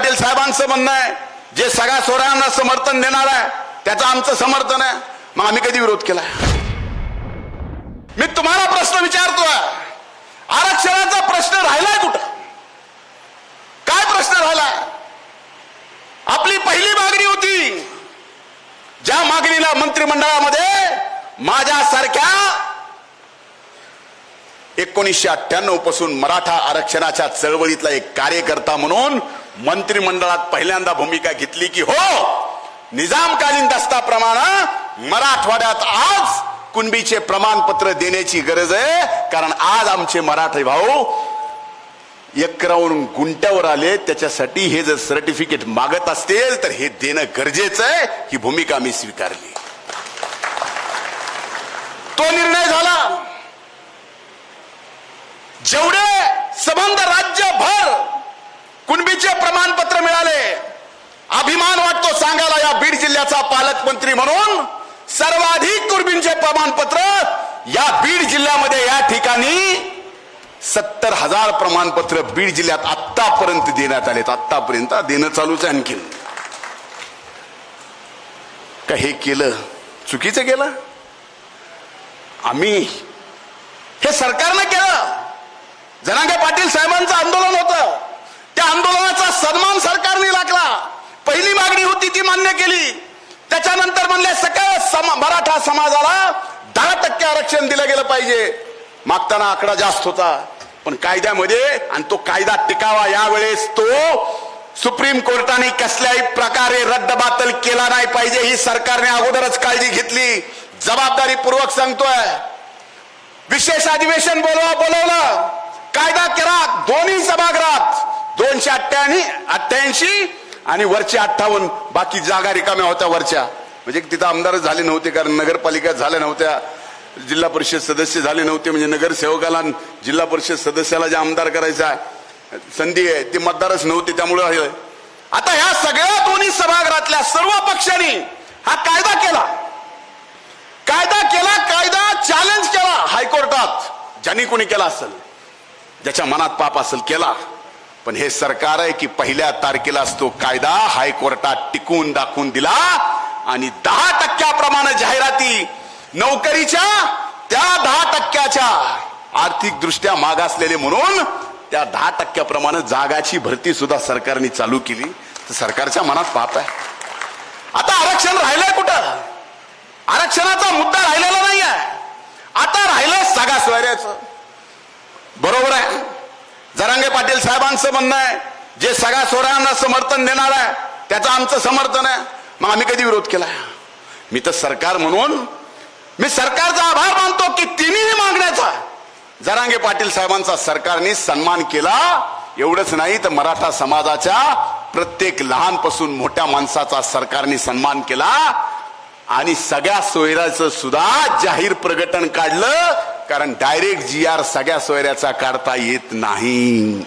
पाटील साहेबांचं म्हणणं आहे जे सगळ्या सोहळ्यांना समर्थन देणार आहे त्याचं आमचं समर्थन आहे. मग आम्ही कधी विरोध केला? मी तुम्हाला प्रश्न विचारतोय आरक्षणाचा प्रश्न राहिलाय कुठं? काय प्रश्न राहिलाय? आपली पहिली मागणी होती ज्या मागणीला मंत्रिमंडळामध्ये माझ्यासारख्या एकोणीसशे अठ्ठ्याण्णवपासून मराठा आरक्षणाच्या चळवळीतला एक कार्यकर्ता म्हणून मंत्रिमंडळात पहिल्यांदा भूमिका घेतली की हो निजामकालीन दस्ताप्रमाणे मराठवाड्यात आज कुणबीचे प्रमाणपत्र देण्याची गरज आहे. कारण आज आमचे मराठी भाऊ एकरावरून गुंट्यावर आले. त्याच्यासाठी हे जर सर्टिफिकेट मागत असतील तर हे देणं गरजेचं आहे. ही भूमिका मी स्वीकारली. तो निर्णय झाला. जेवढे संबंध राज्यभर कुणबीचे प्रमाणपत्र मिळाले. अभिमान वाटतो सांगायला या बीड जिल्ह्याचा पालकमंत्री म्हणून. सर्वाधिक कुणबींचे प्रमाणपत्र या बीड जिल्ह्यामध्ये या ठिकाणी सत्तर हजार प्रमाणपत्र बीड जिल्ह्यात आतापर्यंत देण्यात आलेत. आतापर्यंत देणं चालूच आहे आणखीन. का हे केलं? चुकीचं केलं? आम्ही हे सरकारनं केलं. जनांगे पाटील साहेबांचं आंदोलन होतं. त्या आंदोलनाचा सन्मान सरकारने लागला. पहिली मागणी होती ती मान्य केली. त्याच्यानंतर म्हणले सगळ्या समा मराठा समाजाला दहा टक्के आरक्षण दिलं गेलं पाहिजे. मागताना आकडा जास्त होता. पण कायद्यामध्ये आणि तो कायदा टिकावा यावेळेस तो सुप्रीम कोर्टाने कसल्याही प्रकारे रद्दबातल केला नाही पाहिजे ही सरकारने अगोदरच काळजी घेतली. जबाबदारीपूर्वक सांगतोय. विशेष अधिवेशन बोलवा बोलवलं. कायदा केला दोन्ही सभागृहात. दोनशे अठ्ठ्याऐंशी अठ्ठ्याऐंशी आणि वरचे अठ्ठावन्न. बाकी जागा रिकाम्या होत्या वरच्या. म्हणजे तिथं आमदारच झाले नव्हते कारण नगरपालिका झाल्या नव्हत्या. जिल्हा परिषद सदस्य झाले नव्हते. म्हणजे नगरसेवकाला जिल्हा परिषद सदस्याला जे आमदार करायचा आहे, संधी आहे ते मतदारच नव्हते. त्यामुळे आता ह्या सगळ्या दोन्ही सभागृहातल्या सर्व पक्षांनी हा कायदा केला. कायदा केला कायदा चॅलेंज केला हायकोर्टात. ज्यांनी कोणी केला असेल ज्याच्या मनात पाप असेल केला. पण हे सरकार आहे की पहिल्या तारखेला तो कायदा हायकोर्टात टिकून दाखवून दिला आणि दहा टक्क्याप्रमाणे जाहिराती नोकरीच्या त्या दहा टक्क्याच्या आर्थिक दृष्ट्या मागासलेले म्हणून त्या दहा टक्क्याप्रमाणे जागाची भरती सुद्धा सरकारने चालू केली. तर सरकारच्या मनात पाहत आहे. आता आरक्षण राहिलंय कुठं? आरक्षणाचा मुद्दा राहिलेला नाही आहे आता राहिलं सगळ्या सोयऱ्याचं बरोबर आहे? जरांगे पाटील साहेबांचं म्हणणं आहे जे सगळ्या सोहळ्यांना समर्थन देणार आहे त्याचं आमचं समर्थन आहे. मग आम्ही कधी विरोध केला? मी तर सरकार म्हणून मी सरकारचा आभार मानतो की तिन्ही मागण्याचा. जरांगे पाटील साहेबांचा सरकारने सन्मान केला एवढंच नाही तर मराठा समाजाच्या प्रत्येक लहानपासून मोठ्या माणसाचा सरकारने सन्मान केला आणि सगळ्या सोयराचं सुद्धा जाहीर प्रकटन काढलं कारण डायरेक्ट जी आर सगळ्या सोयऱ्याचा काढता येत नाही.